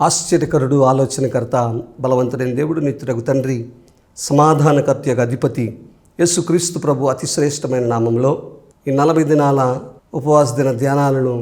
ఆశ్చర్యకరుడు ఆలోచనకర్త బలవంతుడైన దేవుడు నిత్యుడగు తండ్రి సమాధానకర్తయగ అధిపతి యేసుక్రీస్తు ప్రభు అతి శ్రేష్టమైన నామంలో ఈ నలభై దినాల ఉపవాస దిన ధ్యానాలను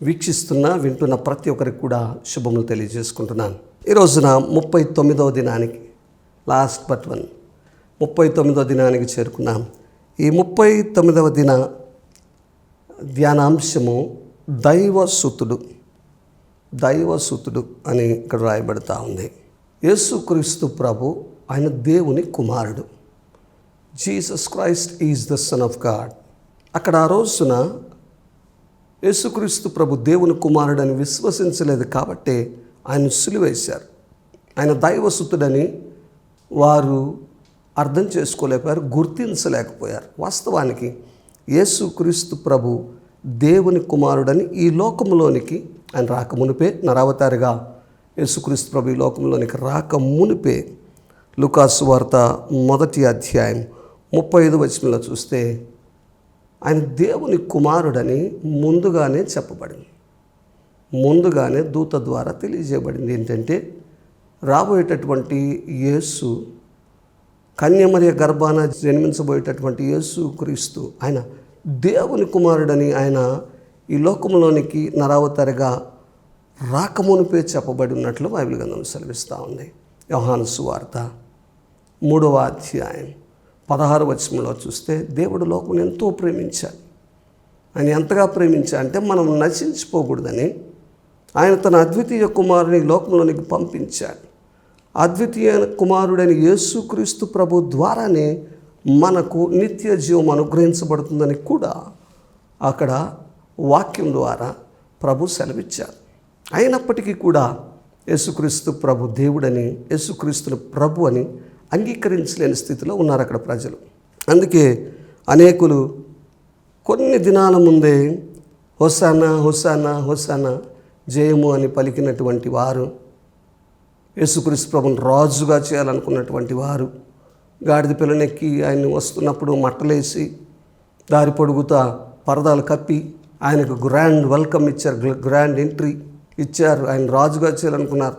వీక్షిస్తున్న వింటున్న ప్రతి ఒక్కరికి కూడా శుభములు తెలియజేసుకుంటున్నాను. ఈ రోజున ముప్పై తొమ్మిదవ దినానికి లాస్ట్ బట్ వన్ ముప్పై తొమ్మిదవ దినానికి చేరుకున్నాం. ఈ ముప్పై తొమ్మిదవ దిన ధ్యానాంశము దైవ సూతుడు దైవసుతుడు అని ఇక్కడ రాయబడతా ఉంది. యేసుక్రీస్తు ప్రభు ఆయన దేవుని కుమారుడు. Jesus Christ is the son of God. అక్కడ ఆ రోజున యేసుక్రీస్తు ప్రభు దేవుని కుమారుడని విశ్వసించలేదు కాబట్టే ఆయన సులువేశారు. ఆయన దైవసుతుడని వారు అర్థం చేసుకోలేకపోయారు గుర్తించలేకపోయారు. వాస్తవానికి యేసుక్రీస్తు ప్రభు దేవుని కుమారుడని ఈ లోకంలోనికి ఆయన రాక మునిపే నరావతారిగా యేసుక్రీస్తు ప్రభు లోకంలోనికి రాక మునిపే లుకాసు వార్త మొదటి అధ్యాయం ముప్పై ఐదు వచనంలో చూస్తే ఆయన దేవుని కుమారుడని ముందుగానే చెప్పబడింది. ముందుగానే దూత ద్వారా తెలియజేయబడింది. ఏంటంటే రాబోయేటటువంటి యేసు కన్యమరియ గర్భాన జన్మించబోయేటటువంటి యేసు క్రీస్తు ఆయన దేవుని కుమారుడని ఆయన ఈ లోకంలోనికి నరావతరిగా రాకమునిపే చెప్పబడి ఉన్నట్లు బైబిల్ గ్రంథం సెలవిస్తూ ఉంది. యోహాను సువార్త మూడవ అధ్యాయం పదహారు వచనంలో చూస్తే దేవుడు లోకం ఎంతో ప్రేమించాడు ఆయన ఎంతగా ప్రేమించా అంటే మనం నశించిపోకూడదని ఆయన తన అద్వితీయ కుమారుని లోకంలోనికి పంపించాడు. అద్వితీయ కుమారుడైన యేసుక్రీస్తు ప్రభు ద్వారానే మనకు నిత్య జీవం అనుగ్రహించబడుతుందని కూడా అక్కడ వాక్యం ద్వారా ప్రభు సెలవిచ్చారు. అయినప్పటికీ కూడా యేసుక్రీస్తు ప్రభు దేవుడని యేసుక్రీస్తుని ప్రభు అని అంగీకరించలేని స్థితిలో ఉన్నారు అక్కడ ప్రజలు. అందుకే అనేకులు కొన్ని దినాల ముందే హొసానా హొసానా హొసానా జయము అని పలికినటువంటి వారు యేసుక్రీస్తు ప్రభుని రాజుగా చేయాలనుకున్నటువంటి వారు గాడిద పిల్లనెక్కి ఆయన వస్తున్నప్పుడు మట్టలేసి దారి పొడుగుతా పరదాలు కప్పి ఆయనకు గ్రాండ్ వెల్కమ్ ఇచ్చారు గ్రాండ్ ఎంట్రీ ఇచ్చారు. ఆయన రాజుగా చేయాలనుకున్నారు.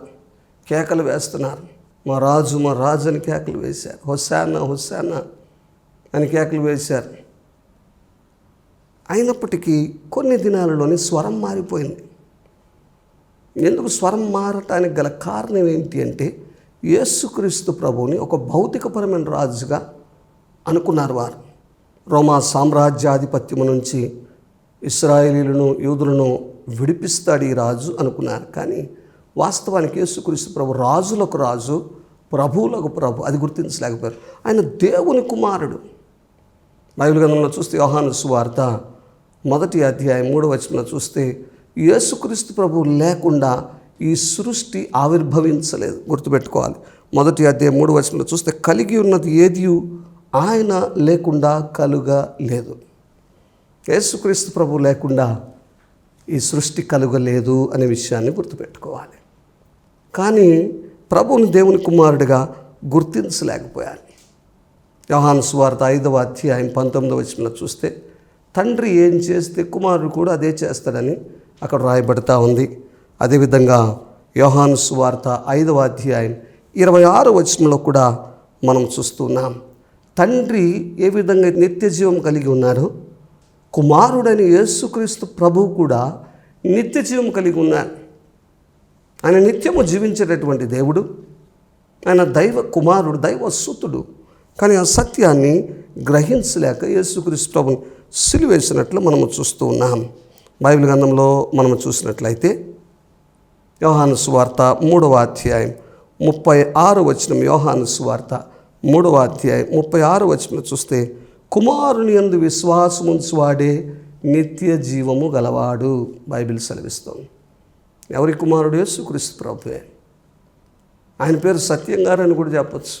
కేకలు వేస్తున్నారు. మా రాజు మా రాజు అని కేకలు వేశారు. హొసానా హొసానా అని కేకలు వేశారు. అయినప్పటికీ కొన్ని దినాలలోనే స్వరం మారిపోయింది. ఎందుకు స్వరం మారటానికి గల కారణం ఏంటి అంటే యేసుక్రీస్తు ప్రభువుని ఒక భౌతికపరమైన రాజుగా అనుకున్నారు వారు. రోమా సామ్రాజ్యాధిపత్యము నుంచి ఇస్రాయేలీలను యూదులను విడిపిస్తాడు ఈ రాజు అనుకున్నారు కానీ వాస్తవానికి యేసుక్రీస్తు ప్రభు రాజులకు రాజు ప్రభువులకు ప్రభు అది గుర్తించలేకపోయారు. ఆయన దేవుని కుమారుడు. బైబిల్ గ్రంథంలో చూస్తే యోహాను సువార్త మొదటి అధ్యాయం మూడో వచనంలో చూస్తే యేసుక్రీస్తు ప్రభు లేకుండా ఈ సృష్టి ఆవిర్భవించలేదు. గుర్తుపెట్టుకోవాలి. మొదటి అధ్యాయం మూడు వచనంలో చూస్తే కలిగి ఉన్నది ఏది? ఆయన లేకుండా కలుగ లేదు యేసుక్రీస్తు ప్రభు లేకుండా ఈ సృష్టి కలుగలేదు అనే విషయాన్ని గుర్తుపెట్టుకోవాలి. కానీ ప్రభువుని దేవుని కుమారుడిగా గుర్తించలేకపోయాను యోహాను సువార్త ఐదవ అధ్యాయం పంతొమ్మిదవ వచనంలో చూస్తే తండ్రి ఏం చేస్తే కుమారుడు కూడా అదే చేస్తాడని అక్కడ రాయబడతా ఉంది. అదేవిధంగా యోహాను సువార్త ఐదవ అధ్యాయం ఇరవై ఆరు వచనంలో కూడా మనం చూస్తున్నాం తండ్రి ఏ విధంగా నిత్య జీవం కలిగి ఉన్నారో కుమారుడని యేసుక్రీస్తు ప్రభువు కూడా నిత్య జీవం కలిగి ఉన్నారు ఆయన నిత్యము జీవించేటటువంటి దేవుడు. ఆయన దైవ కుమారుడు దైవ సుతుడు కానీ ఆ సత్యాన్ని గ్రహించలేక యేసుక్రీస్తు ప్రభుని సిలివేసినట్లు మనము చూస్తూ ఉన్నాం. బైబిల్ గ్రంథంలో మనము చూసినట్లయితే యోహాను సువార్త మూడవ అధ్యాయం ముప్పై ఆరు వచనం. యోహాను సువార్త మూడవ అధ్యాయం ముప్పై ఆరు వచనం చూస్తే కుమారుని యందు విశ్వాసముంచువాడే నిత్య జీవము గలవాడు బైబిల్ సెలవిస్తాం ఎవరి కుమారుడు? యేసుక్రీస్తు ప్రభువే. ఆయన పేరు సత్యం గారని కూడా చెప్పచ్చు.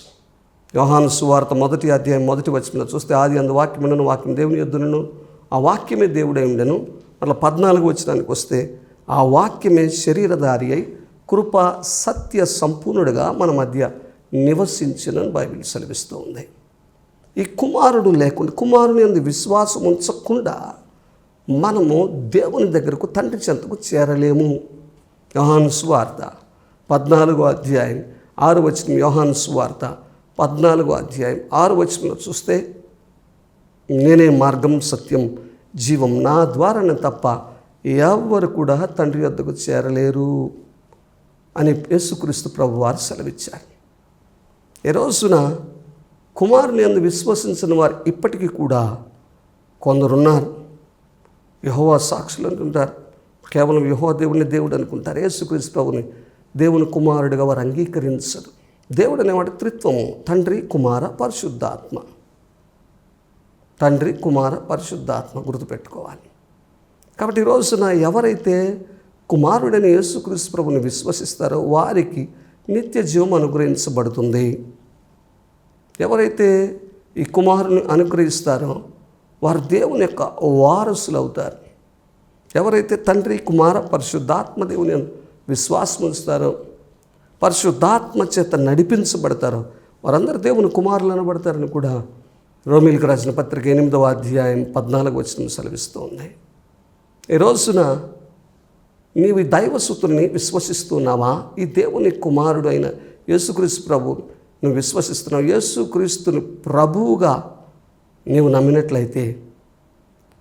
యోహాను సువార్త మొదటి అధ్యాయం మొదటి వచ్చిన చూస్తే ఆది అందు వాక్యమునను వాక్యం దేవుని ఎద్దునను ఆ వాక్యమే దేవుడై ఉండెను. అట్లా పద్నాలుగు వచ్చినానికి వస్తే ఆ వాక్యమే శరీరధారి అయి కృప సత్య సంపూర్ణుడిగా మన మధ్య నివసించినని బైబిల్ సెలవిస్తూ ఉంది ఈ కుమారుడు లేకుండా కుమారుని అందు విశ్వాసం ఉంచకుండా మనము దేవుని దగ్గరకు తండ్రి చెంతకు చేరలేము. యోహాను వార్త పద్నాలుగో అధ్యాయం ఆరు వచనం యోహాను సువార్త పద్నాలుగో అధ్యాయం ఆరు వచనంలో చూస్తే నేనే మార్గం సత్యం జీవం నా ద్వారానే తప్ప ఎవ్వరు కూడా తండ్రి వద్దకు చేరలేరు అని యేసుక్రీస్తు ప్రభు వారు సెలవిచ్చారు. ఈ రోజున కుమారుని అందు విశ్వసించిన వారు ఇప్పటికీ కూడా కొందరున్నారు. యహోవా సాక్షులు అంటుంటారు కేవలం యహోవా దేవుని దేవుడు అనుకుంటారు. యేసుక్రీస్తు ప్రభుని దేవుని కుమారుడిగా వారు అంగీకరించరు. దేవుడు అనేవాడు త్రిత్వము తండ్రి కుమార పరిశుద్ధాత్మ. తండ్రి కుమార పరిశుద్ధాత్మ గుర్తుపెట్టుకోవాలి. కాబట్టి ఈరోజున రోజున ఎవరైతే కుమారుడైన యేసుక్రీస్తు ప్రభుని విశ్వసిస్తారో వారికి నిత్య జీవం అనుగ్రహించబడుతుంది. ఎవరైతే ఈ కుమారుని అనుగ్రహిస్తారో వారు దేవుని యొక్క వారసులు అవుతారు ఎవరైతే తండ్రి కుమార పరిశుద్ధాత్మ దేవుని విశ్వాసం ఉంచుతారో పరిశుద్ధాత్మ చేత నడిపించబడతారో వారందరూ దేవుని కుమారులు అనబడతారని కూడా రోమిలకు రాసిన పత్రిక ఎనిమిదవ అధ్యాయం పద్నాలుగు వచ్చిన సెలవిస్తుంది ఈ రోజున నీవు ఈ దైవసుతుల్ని విశ్వసిస్తున్నావా? ఈ దేవుని కుమారుడు అయిన యేసుక్రీస్తు ప్రభు నువ్వు విశ్వసిస్తున్నావు. యేసుక్రీస్తుని ప్రభువుగా నీవు నమ్మినట్లయితే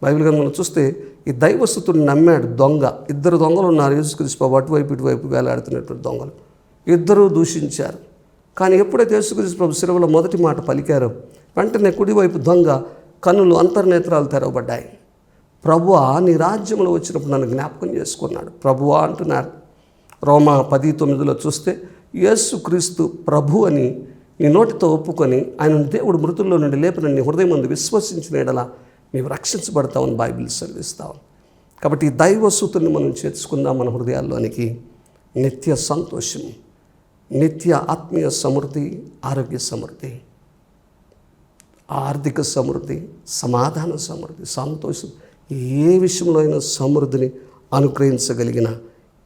బైబిల్ గ్రంథంలో చూస్తే ఈ దైవస్థుతుని నమ్మాడు దొంగ. ఇద్దరు దొంగలు ఉన్నారు. యేసుక్రీస్తు ప్రభు అటువైపు ఇటువైపు వేలాడుతున్నటువంటి దొంగలు. ఇద్దరూ దూషించారు. కానీ ఎప్పుడైతే యేసుక్రీస్తు ప్రభు శిలువలో మొదటి మాట పలికారో వెంటనే కుడివైపు దొంగ కన్నులు అంతర్నేత్రాలు తెరవబడ్డాయి. ప్రభువా నీ రాజ్యంలో వచ్చినప్పుడు నన్ను జ్ఞాపకం చేసుకున్నాడు. ప్రభువా అంటున్నారు. రోమా పది తొమ్మిదిలో చూస్తే యేసుక్రీస్తు ప్రభు అని నీ నోటితో ఒప్పుకొని ఆయన దేవుడు మృతుల్లో నుండి లేపిన నీ హృదయం ముందు విశ్వసించిన ఎడల మేము రక్షించబడతామని బైబిల్ సెలవిస్తావు కాబట్టి ఈ దైవసూతుల్ని మనం చేర్చుకుందాం మన హృదయాల్లోనికి. నిత్య సంతోషం నిత్య ఆత్మీయ సమృద్ధి ఆరోగ్య సమృద్ధి ఆర్థిక సమృద్ధి సమాధాన సమృద్ధి సంతోషం ఏ విషయంలో అయినా సమృద్ధిని అనుగ్రహించగలిగిన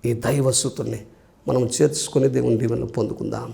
ఈ దైవసుతుల్ని మనం చేర్చుకునే దేవుని దీవెనలు పొందుకుందాం.